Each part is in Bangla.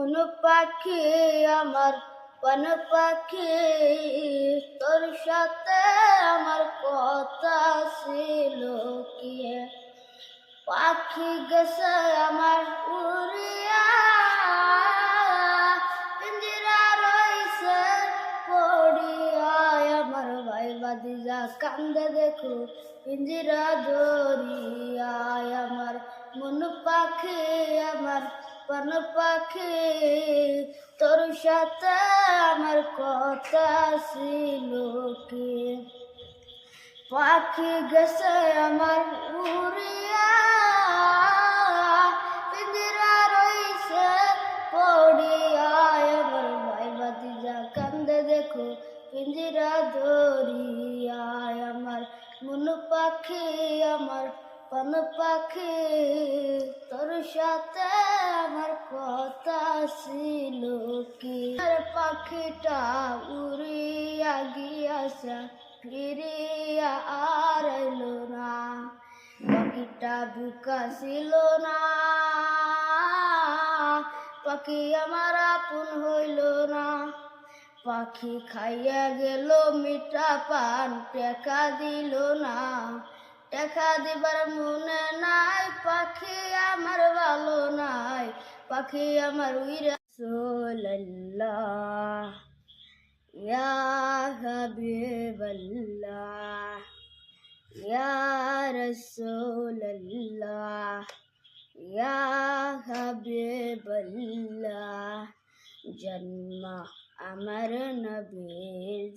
মন পাখি আমার পন পাখি, তোর সাথে আমার কথা ছিল কি? পাখি গেছে আমার উড়িয়া, পিঞ্জিরা রইছে পড়িয়া। আমার ভাই বাদিজা কান্দে দেখো, পিঞ্জিরা ধরিয়া আমার মন পাখি আমার পাখি, তোর সাথে আমার কথা ছিল কি? পাখি গেছে আমার উড়িয়া, পিঞ্জিরা রইছে পড়িয়া। আমার ভাই বাতিজা কান্দে দেখো, পিঞ্জিরা ধরিয়া। আমার মন পাখি আমার পন পাখি, তোর সাথে আমার কথা ছিল কি? পাখিটা উড়িয়া গিয়াছে ফিরিয়া আর এলো না। পাখিটা বুকা ছিল না। পাখি আমার আপন হইল না। পাখি খাইয়া গেল, মিঠা পান টেকা দিল না। টেকা দিবার মনে নাই, পাখি আমার ভালো নাই, পাখি আমার উইরা সোল্লাহ ইয়া হাবিবাল্লাহ, ইয়া রাসূলুল্লাহ, ইয়া হাবিবাল্লাহ, জন্ম আমার নবীর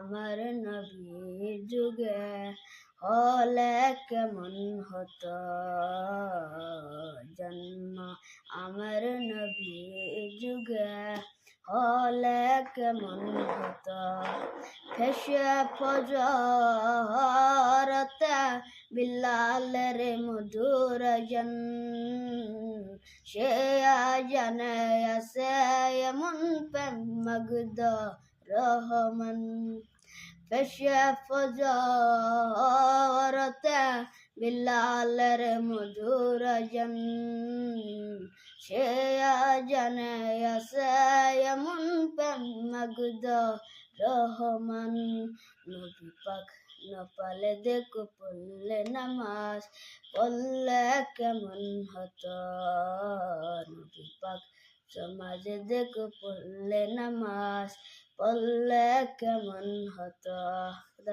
আমার নবীর যুগে হলে কেমন হতো। জন্ম আমার নবীর যুগে হলে কেমন হতো। ফেসে ফজরতে বিল্লালের মধুর জন সে জানে আছে এমন প্রেম মগদ রহমান। ফেসে ফজরতে বিল্লালের মধুর জন সে জানে আছে এমন প্রেম মগদ রহমান। নবী পাক নপালে দেখো পড়লে নামাজ পড়লে কেমন হতো? নবী পাক সমাজে দেখো পড়লে নামাজ পড়লে কেমন হতো খুদা